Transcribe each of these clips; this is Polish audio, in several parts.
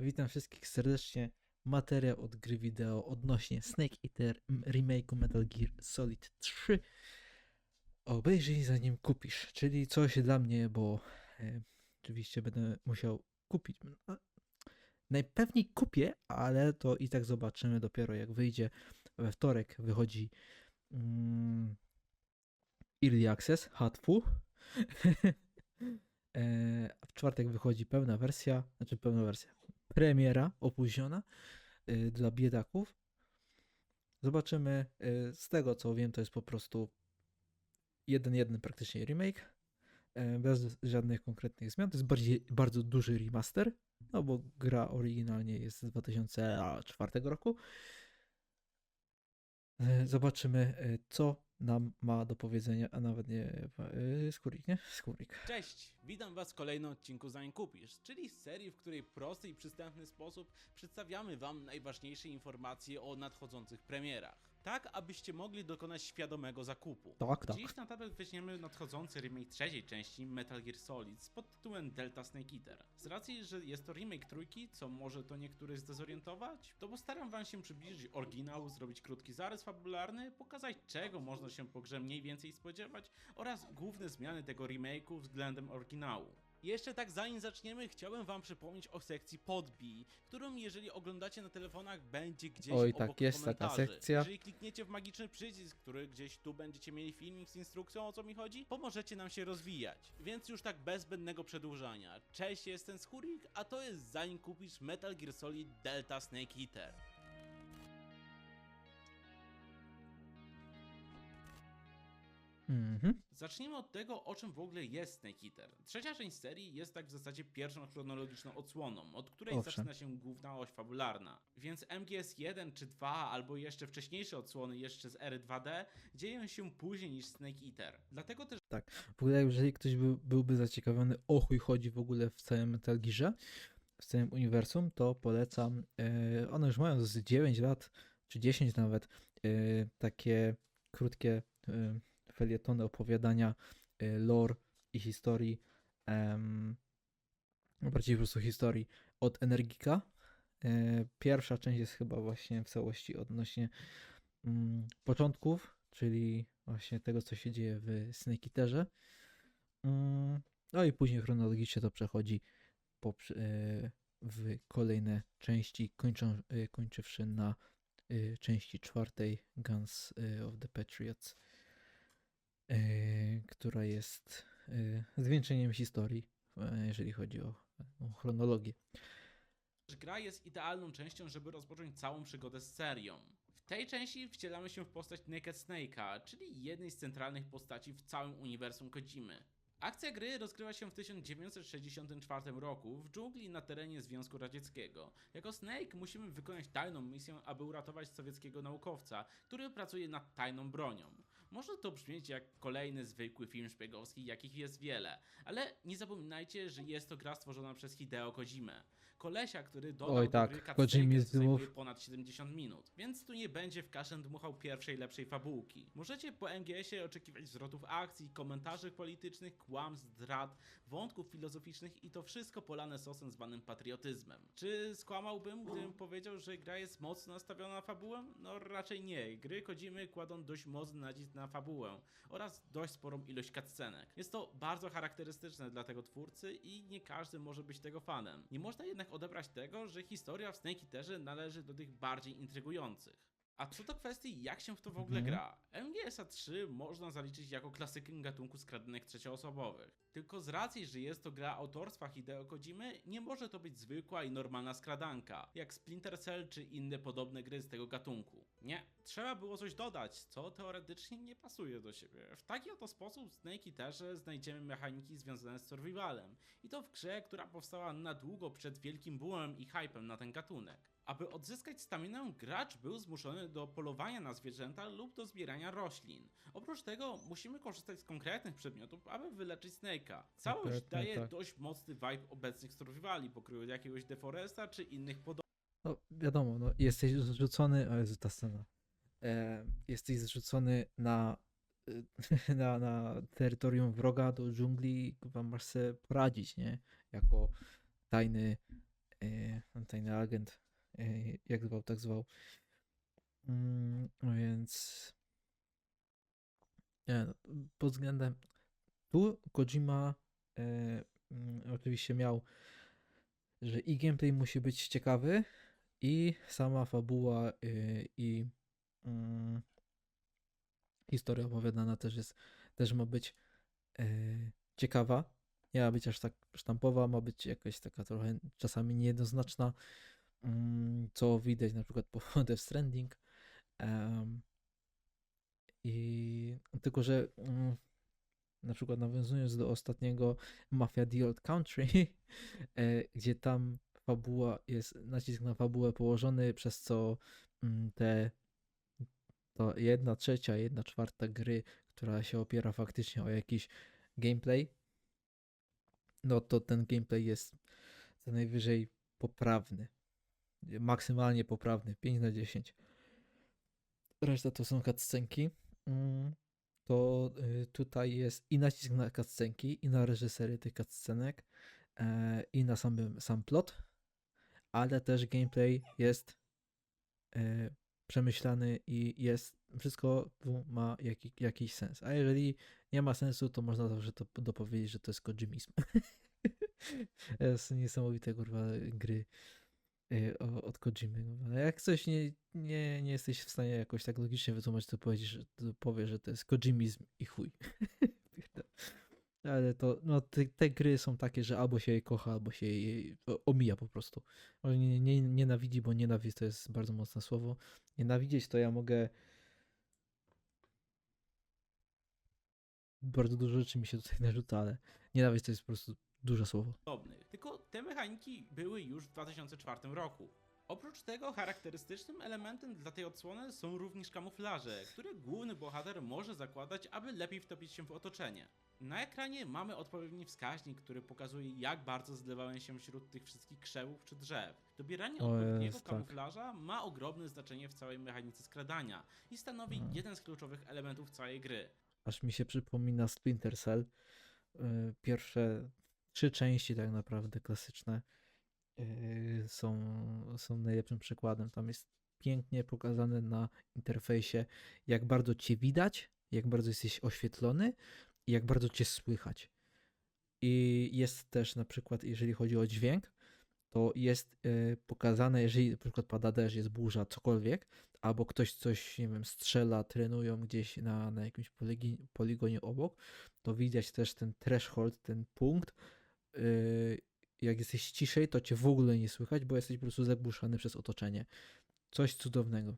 Witam wszystkich serdecznie. Materiał od gry wideo odnośnie Snake Eater remake'u Metal Gear Solid 3. Obejrzyj zanim kupisz, czyli coś dla mnie, bo e, oczywiście będę musiał kupić. Najpewniej kupię, ale to i tak zobaczymy dopiero jak wyjdzie. We wtorek wychodzi mm, Early Access, Hatfu. E, w czwartek wychodzi pełna wersja, znaczy pełna wersja, premiera opóźniona y, dla biedaków. Zobaczymy. y, Z tego co wiem, to jest po prostu jeden jeden praktycznie remake. e, Bez żadnych konkretnych zmian. To jest bardziej, bardzo duży remaster. No bo gra oryginalnie jest z 2004 roku. Zobaczymy, co nam ma do powiedzenia, a nawet nie e, Skórik, nie? Skórik. Cześć, witam Was w kolejnym odcinku Zanim Kupisz, czyli serii, w której prosty i przystępny sposób przedstawiamy Wam najważniejsze informacje o nadchodzących premierach. Tak, abyście mogli dokonać świadomego zakupu. Tak, tak. Dziś na tablet weźmiemy nadchodzący remake trzeciej części Metal Gear Solid pod tytułem Delta Snake Eater. Z racji, że jest to remake trójki, co może to niektórych zdezorientować, to postaram wam się przybliżyć oryginał, zrobić krótki zarys fabularny, pokazać czego można się po grze mniej więcej spodziewać oraz główne zmiany tego remake'u względem oryginału. Jeszcze tak zanim zaczniemy, chciałem wam przypomnieć o sekcji podbij, którą jeżeli oglądacie na telefonach będzie gdzieś Oj, obok tak, jest taka komentarzy. sekcja. Jeżeli klikniecie w magiczny przycisk, który gdzieś tu będziecie mieli filmik z instrukcją o co mi chodzi, pomożecie nam się rozwijać. Więc już tak bez zbędnego przedłużania. Cześć, jestem Skurik, a to jest zanim kupisz Metal Gear Solid Delta Snake Eater. Mhm. Zacznijmy od tego, o czym w ogóle jest Snake Eater. Trzecia część serii jest tak w zasadzie pierwszą chronologiczną odsłoną, od której Owszem. zaczyna się główna oś fabularna. Więc MGS1 czy 2, albo jeszcze wcześniejsze odsłony, jeszcze z ery 2D, dzieją się później niż Snake Eater. Dlatego też W ogóle, jeżeli ktoś był, byłby zaciekawiony, o chuj chodzi w ogóle w całym Metal Gearze, w całym uniwersum, to polecam. E, one już mają z 9 lat, czy 10 nawet, e, takie krótkie e, felietony opowiadania e, lore i historii, no bardziej po prostu historii od Energika. E, pierwsza część jest chyba właśnie w całości odnośnie mm, początków, czyli właśnie tego, co się dzieje w Snake Eaterze. Mm, No i później chronologicznie to przechodzi e, w kolejne części, kończą, e, kończywszy na e, części czwartej Guns e, of the Patriots, która jest e, zwieńczeniem historii, e, jeżeli chodzi o, chronologię. gra jest idealną częścią, żeby rozpocząć całą przygodę z serią. W tej części wcielamy się w postać Naked Snake'a, czyli jednej z centralnych postaci w całym uniwersum Kojimy. Akcja gry rozgrywa się w 1964 roku w dżungli na terenie Związku Radzieckiego. Jako Snake musimy wykonać tajną misję, aby uratować sowieckiego naukowca, który pracuje nad tajną bronią. Może to brzmieć jak kolejny zwykły film szpiegowski, jakich jest wiele, ale nie zapominajcie, że jest to gra stworzona przez Hideo Kojimę. Kolesia, który dodał Oj, do tak, gry cutscenkę, z co zajmuje ponad 70 minut, więc tu nie będzie w kaszę dmuchał pierwszej lepszej fabułki. Możecie po MGS-ie oczekiwać zwrotów akcji, komentarzy politycznych, kłamstw, zdrad, wątków filozoficznych i to wszystko polane sosem zwanym patriotyzmem. Czy skłamałbym, gdybym powiedział, że gra jest mocno nastawiona na fabułę? No raczej nie. Gry Kojimy kładą dość mocny nacisk na fabułę oraz dość sporą ilość cutscenek. Jest to bardzo charakterystyczne dla tego twórcy i nie każdy może być tego fanem. Nie można jednak odebrać tego, że historia w Snake Eaterze należy do tych bardziej intrygujących. A co do kwestii, jak się w to w ogóle Mhm. gra? MGS-a 3 można zaliczyć jako klasykę gatunku skradanek trzecioosobowych. Tylko z racji, że jest to gra autorstwa Hideo Kojimy, nie może to być zwykła i normalna skradanka, jak Splinter Cell czy inne podobne gry z tego gatunku. Nie, trzeba było coś dodać, co teoretycznie nie pasuje do siebie. W taki oto sposób w Snake Eaterze znajdziemy mechaniki związane z survivalem. I to w grze, która powstała na długo przed wielkim boomem i hypem na ten gatunek. Aby odzyskać staminę, gracz był zmuszony do polowania na zwierzęta lub do zbierania roślin. Oprócz tego musimy korzystać z konkretnych przedmiotów, aby wyleczyć Snake'a. Całość Konkretnie, daje tak. dość mocny vibe obecnych survivali, pokroju jakiegoś Deforesta czy innych podobnych. No wiadomo, no, jesteś zrzucony, o Jezu, ta scena, e, jesteś zrzucony na, e, na, na terytorium wroga do dżungli chyba masz sobie poradzić, nie? Jako tajny, e, tajny agent, e, jak zwał, tak zwał. Mm, Więc nie, no, pod względem tu Kojima e, mm, oczywiście miał, że i gameplay musi być ciekawy, i sama fabuła e, i mm, historia opowiadana też jest, też ma być e, ciekawa. Nie ma być aż tak sztampowa, ma być jakaś taka trochę czasami niejednoznaczna, mm, co widać na przykład po Death Stranding. I tylko, że mm, na przykład nawiązując do ostatniego Mafia The Old Country, e, gdzie tam fabuła jest, nacisk na fabułę położony, przez co mm, te to jedna trzecia, jedna czwarta gry, która się opiera faktycznie o jakiś gameplay, no to ten gameplay jest co najwyżej poprawny. Maksymalnie poprawny, 5 na 10. Reszta to są cutscenki. Mm, To y, tutaj jest i nacisk na cutscenki, i na reżysery tych cutscenek, e, i na sam, sam plot, ale też gameplay jest e, przemyślany i jest wszystko ma jaki, jakiś sens. A jeżeli nie ma sensu, to można zawsze to dopowiedzieć, że to jest kojimizm. jest niesamowite kurwa gry o- od kurwa. Ale Jak coś nie, nie, nie jesteś w stanie jakoś tak logicznie wytłumaczyć, to powiesz, to powiesz, że to jest kojimizm i chuj. Ale to, no te, te gry są takie, że albo się je kocha, albo się je omija po prostu. Może nie, nie, nienawidzi, bo nienawiść to jest bardzo mocne słowo. Nienawidzieć to ja mogę bardzo dużo rzeczy mi się tutaj narzuca, ale nienawiść to jest po prostu duże słowo. Tylko te mechaniki były już w 2004 roku. Oprócz tego charakterystycznym elementem dla tej odsłony są również kamuflaże, które główny bohater może zakładać, aby lepiej wtopić się w otoczenie. Na ekranie mamy odpowiedni wskaźnik, który pokazuje jak bardzo zlewałem się wśród tych wszystkich krzewów czy drzew. Dobieranie O odpowiedniego jest, tak. kamuflaża ma ogromne znaczenie w całej mechanice skradania i stanowi Mhm. jeden z kluczowych elementów całej gry. Aż mi się przypomina Splinter Cell. Yy, Pierwsze trzy części tak naprawdę klasyczne są, są najlepszym przykładem. Tam jest pięknie pokazane na interfejsie, jak bardzo cię widać, jak bardzo jesteś oświetlony i jak bardzo cię słychać. I jest też na przykład, jeżeli chodzi o dźwięk, to jest yy, pokazane, jeżeli na przykład pada deszcz, jest burza, cokolwiek, albo ktoś coś, nie wiem, strzela, trenują gdzieś na, na jakimś poligonie obok, to widać też ten threshold, ten punkt. Jak jesteś ciszej, to cię w ogóle nie słychać, bo jesteś po prostu zagłuszany przez otoczenie. Coś cudownego.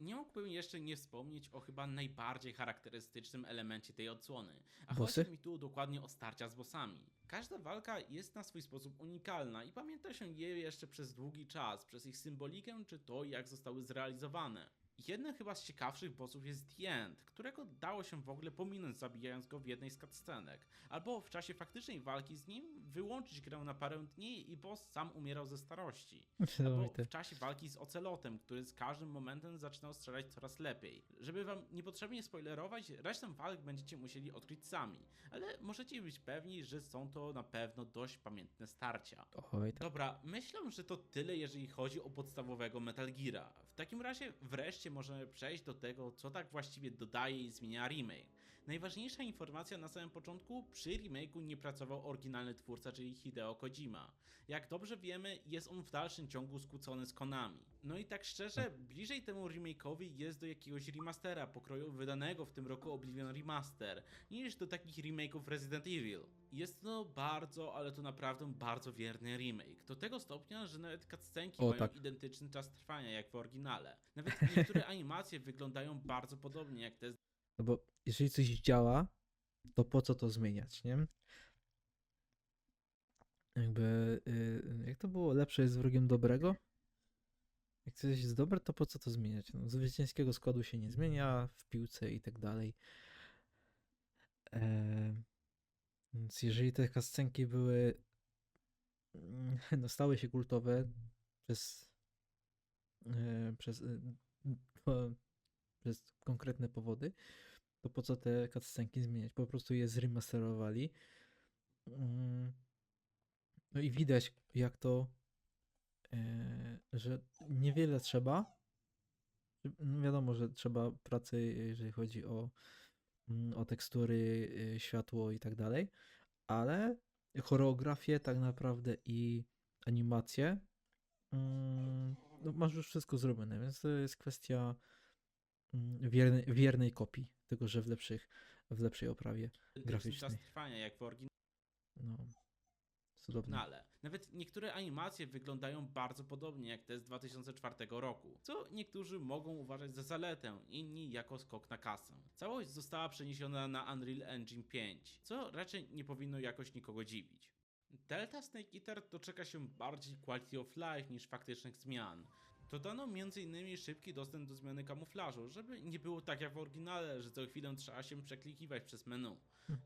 Nie mógłbym jeszcze nie wspomnieć o chyba najbardziej charakterystycznym elemencie tej odsłony, a Bossy? chodzi mi tu dokładnie o starcia z bossami. Każda walka jest na swój sposób unikalna i pamięta się je jeszcze przez długi czas, przez ich symbolikę czy to, jak zostały zrealizowane. Jednym chyba z ciekawszych bossów jest The End, którego dało się w ogóle pominąć zabijając go w jednej z cutscenek, albo w czasie faktycznej walki z nim wyłączyć grę na parę dni i boss sam umierał ze starości. Albo w czasie walki z Ocelotem, który z każdym momentem zaczynał strzelać coraz lepiej. Żeby wam niepotrzebnie spoilerować, resztę walk będziecie musieli odkryć sami, ale możecie być pewni, że są to na pewno dość pamiętne starcia. Tak. Dobra, myślę, że to tyle, jeżeli chodzi o podstawowego Metal Geara. W takim razie wreszcie możemy przejść do tego, co tak właściwie dodaje i zmienia remake. Najważniejsza informacja na samym początku, przy remake'u nie pracował oryginalny twórca, czyli Hideo Kojima. Jak dobrze wiemy, jest on w dalszym ciągu skłócony z Konami. No i tak szczerze, bliżej temu remake'owi jest do jakiegoś remastera pokroju wydanego w tym roku Oblivion Remaster, niż do takich remake'ów Resident Evil. Jest to bardzo, ale to naprawdę bardzo wierny remake. Do tego stopnia, że nawet cutscenki O, mają tak. identyczny czas trwania jak w oryginale. Nawet niektóre animacje wyglądają bardzo podobnie jak te z No bo jeżeli coś działa, to po co to zmieniać, nie? Jakby, y, jak to było, lepsze jest wrogiem dobrego? Jak coś jest dobre, to po co to zmieniać? No, zwycięskiego składu się nie zmienia w piłce i tak dalej. Em, Więc jeżeli te kascenki były, no stały się kultowe przez, e, przez, e, po- przez konkretne powody, to po co te cutscenki zmieniać? Po prostu je zremasterowali. Mm. No i widać, jak to e, że niewiele trzeba. No Wiadomo, że trzeba pracy, jeżeli chodzi o, mm, o tekstury, y, światło i tak dalej, ale choreografię tak naprawdę i animację mm, no masz już wszystko zrobione, więc to jest kwestia mm, wiernej, wiernej kopii, tylko że w, lepszych, w lepszej oprawie. graficznej. czas trwania jak w oryginale. No, cudownie. Nawet niektóre animacje wyglądają bardzo podobnie jak te z 2004 roku, co niektórzy mogą uważać za zaletę, inni jako skok na kasę. Całość została przeniesiona na Unreal Engine 5, co raczej nie powinno jakoś nikogo dziwić. Delta Snake Eater doczeka się bardziej quality of life niż faktycznych zmian. Dodano m.in. szybki dostęp do zmiany kamuflażu, żeby nie było tak jak w oryginale, że co chwilę trzeba się przeklikiwać przez menu.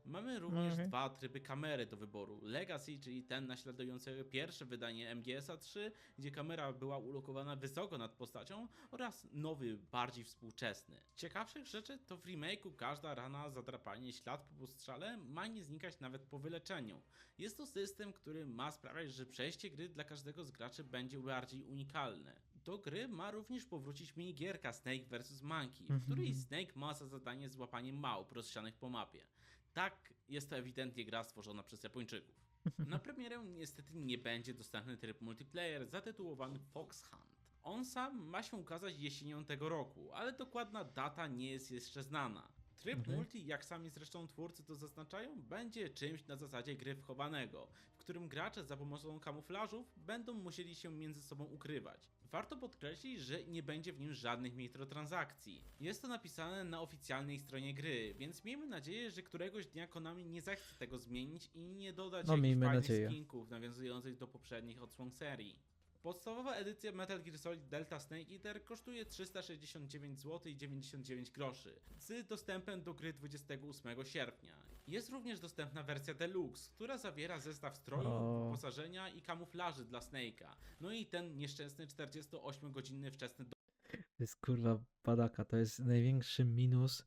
Mamy również okej. dwa tryby kamery do wyboru. Legacy, czyli ten naśladujący pierwsze wydanie MGS-a 3, gdzie kamera była ulokowana wysoko nad postacią, oraz nowy, bardziej współczesny. Ciekawszych rzeczy to w remake'u każda rana, zadrapanie, ślad po postrzale ma nie znikać nawet po wyleczeniu. Jest to system, który ma sprawiać, że przejście gry dla każdego z graczy będzie bardziej unikalne. Do gry ma również powrócić minigierka Snake vs. Monkey, w której Mhm. Snake ma za zadanie złapanie małp rozsianych po mapie. Tak, jest to ewidentnie gra stworzona przez Japończyków. Na premierę niestety nie będzie dostępny tryb multiplayer zatytułowany Fox Hunt. On sam ma się ukazać jesienią tego roku, ale dokładna data nie jest jeszcze znana. Tryb Okej. multi, jak sami zresztą twórcy to zaznaczają, będzie czymś na zasadzie gry wchowanego, w którym gracze za pomocą kamuflażów będą musieli się między sobą ukrywać. Warto podkreślić, że nie będzie w nim żadnych mikrotransakcji. Jest to napisane na oficjalnej stronie gry, więc miejmy nadzieję, że któregoś dnia Konami nie zechce tego zmienić i nie dodać No, jakichś fajnych skinków nawiązujących do poprzednich odsłon serii. Podstawowa edycja Metal Gear Solid Delta Snake Eater kosztuje 369 zł i 99 groszy, z dostępem do gry 28 sierpnia. Jest również dostępna wersja Deluxe, która zawiera zestaw stroju, wyposażenia i kamuflaży dla Snake'a. No i ten nieszczęsny 48-godzinny wczesny To jest kurwa padaka, to jest największy minus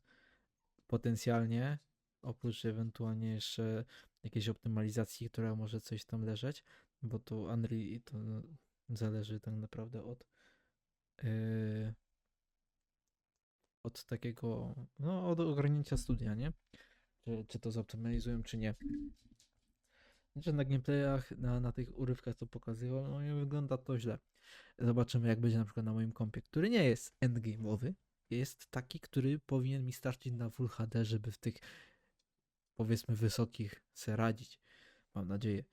potencjalnie, oprócz ewentualnie jeszcze jakiejś optymalizacji, która może coś tam leżeć, bo to Unreal to zależy tak naprawdę od yy, od takiego, no od ogarnięcia studia, nie? Czy, czy to zoptymalizują, czy nie. Że na gameplayach, na, na tych urywkach, co pokazywał, no nie wygląda to źle. Zobaczymy, jak będzie na przykład na moim kompie, który nie jest endgame'owy. Jest taki, który powinien mi starczyć na Full HD, żeby w tych powiedzmy wysokich se radzić. Mam nadzieję.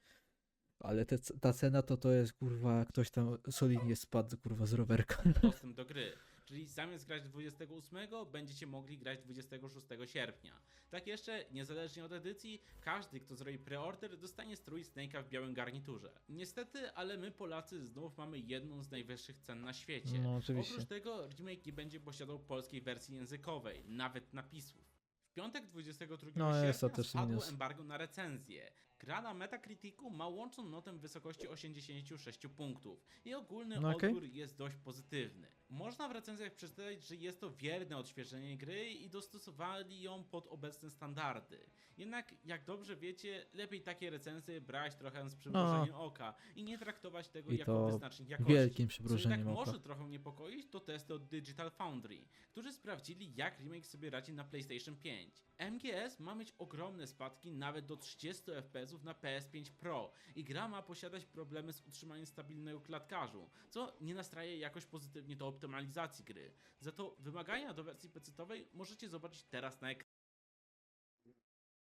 Ale te, ta cena to to jest kurwa, ktoś tam solidnie spadł kurwa z rowerka. dostęp do gry. Czyli zamiast grać 28, będziecie mogli grać 26 sierpnia. Tak jeszcze, niezależnie od edycji, każdy, kto zrobi preorder, dostanie strój Snake'a w białym garniturze. Niestety, ale my Polacy znów mamy jedną z najwyższych cen na świecie. No oczywiście. Oprócz tego remake nie będzie posiadał polskiej wersji językowej, nawet napisów. W piątek 22 No, sierpnia też spadło minus. embargo na recenzję. Gra na Metacriticu ma łączną notę w wysokości 86 punktów i ogólny No okej. odbiór jest dość pozytywny. Można w recenzjach przeczytać, że jest to wierne odświeżenie gry i dostosowali ją pod obecne standardy. Jednak, jak dobrze wiecie, lepiej takie recenzje brać trochę z przymrużeniem oka i nie traktować tego No. I jako wyznacznik jakości. Wielkim Co jednak może trochę niepokoić, to testy od Digital Foundry, którzy sprawdzili, jak remake sobie radzi na PlayStation 5. MGS ma mieć ogromne spadki nawet do 30 FPS na PS5 Pro i gra ma posiadać problemy z utrzymaniem stabilnego klatkarzu, co nie nastraja jakoś pozytywnie do optymalizacji gry. Za to wymagania do wersji PC-owej możecie zobaczyć teraz na ekranie.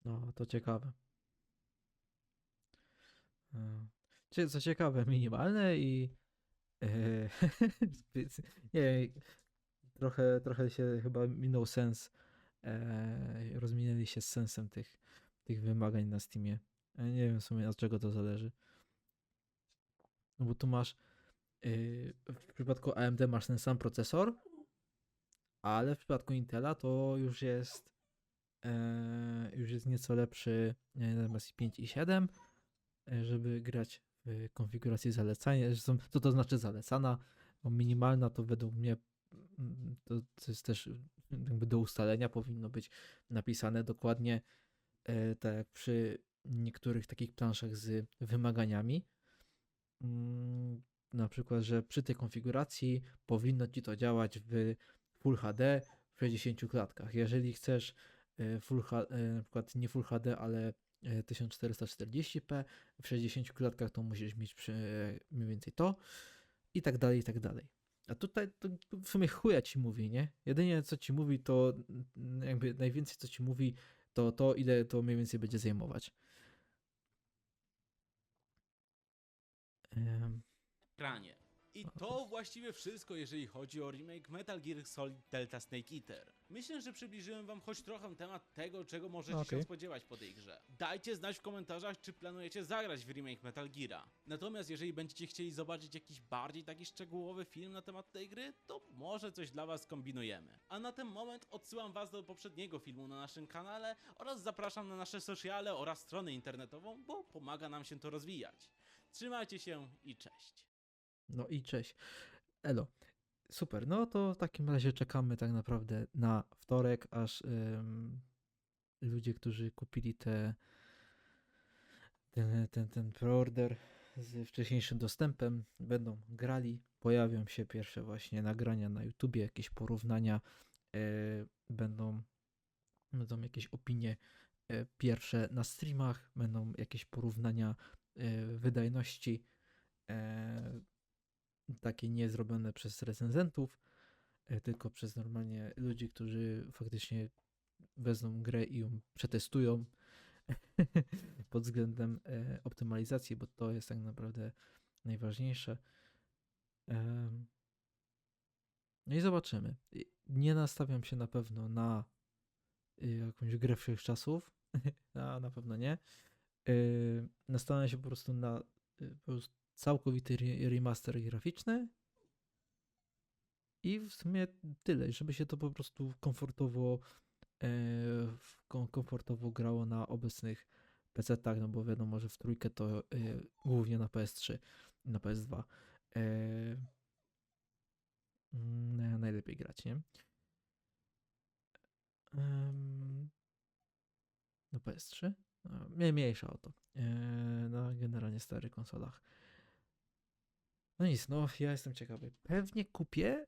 No, to ciekawe. E, Co ciekawe, minimalne i e, nie trochę, trochę się chyba minął sens, e, rozminęli się z sensem tych, tych wymagań na Steamie. E, nie wiem w sumie od czego to zależy. No bo tu masz y, w przypadku AMD masz ten sam procesor, ale w przypadku Intela to już jest e, już jest nieco lepszy zamiast 5 i 7, e, żeby grać w konfiguracji zalecania. Co to znaczy zalecana? Bo minimalna to według mnie mm, to, to jest też jakby do ustalenia powinno być napisane dokładnie e, tak jak przy niektórych takich planszach z wymaganiami. Mm, na przykład, że przy tej konfiguracji powinno ci to działać w Full HD w 60 klatkach. Jeżeli chcesz e, Full e, na przykład nie Full HD, ale e, 1440p w 60 klatkach, to musisz mieć przy, e, mniej więcej to i tak dalej, i tak dalej. A tutaj to w sumie chuja ci mówi, nie? Jedynie co ci mówi, to jakby najwięcej co ci mówi, to to, ile to mniej więcej będzie zajmować. Ekranie. I to właściwie wszystko, jeżeli chodzi o remake Metal Gear Solid Delta Snake Eater. Myślę, że przybliżyłem wam choć trochę temat tego, czego możecie się Okej. spodziewać po tej grze. Dajcie znać w komentarzach, czy planujecie zagrać w remake Metal Geara. Natomiast jeżeli będziecie chcieli zobaczyć jakiś bardziej taki szczegółowy film na temat tej gry, to może coś dla was kombinujemy. A na ten moment odsyłam was do poprzedniego filmu na naszym kanale oraz zapraszam na nasze sociale oraz stronę internetową, bo pomaga nam się to rozwijać. Trzymajcie się i cześć. No i cześć. Elo. Super. No to w takim razie czekamy tak naprawdę na wtorek, aż em, ludzie, którzy kupili te, ten, ten, ten preorder z wcześniejszym dostępem, będą grali. Pojawią się pierwsze właśnie nagrania na YouTubie, jakieś porównania, e, będą, będą jakieś opinie e, pierwsze na streamach, będą jakieś porównania wydajności. E, takie nie zrobione przez recenzentów, e, tylko przez normalnie ludzi, którzy faktycznie wezmą grę i ją przetestują pod względem e, optymalizacji, bo to jest tak naprawdę najważniejsze. No i zobaczymy. Nie nastawiam się na pewno na y, jakąś grę wszechczasów. na, na pewno nie. Y, Nastawiam się po prostu na y, po prostu całkowity re- remaster graficzny i w sumie tyle, żeby się to po prostu komfortowo e, komfortowo grało na obecnych PC-tach, no bo wiadomo, że w trójkę to e, głównie na PS3 i na PS2 e, mm, najlepiej grać, nie? Na PS3? No, mniej- mniejsza o to. E, Na generalnie starych konsolach. No nic, no ja jestem ciekawy. Pewnie kupię,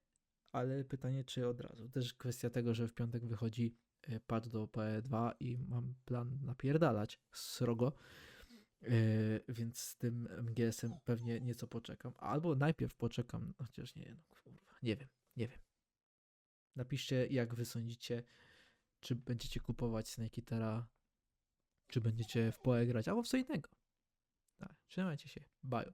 ale pytanie czy od razu. Też kwestia tego, że w piątek wychodzi e, patch do PE2 i mam plan napierdalać srogo. E, więc z tym MGS-em pewnie nieco poczekam. Albo najpierw poczekam, chociaż nie, no kurwa, nie wiem, nie wiem. Napiszcie, jak wy sądzicie, czy będziecie kupować Snake Eatera, czy będziecie w PoE grać, albo w co innego. Tak, trzymajcie się, bye.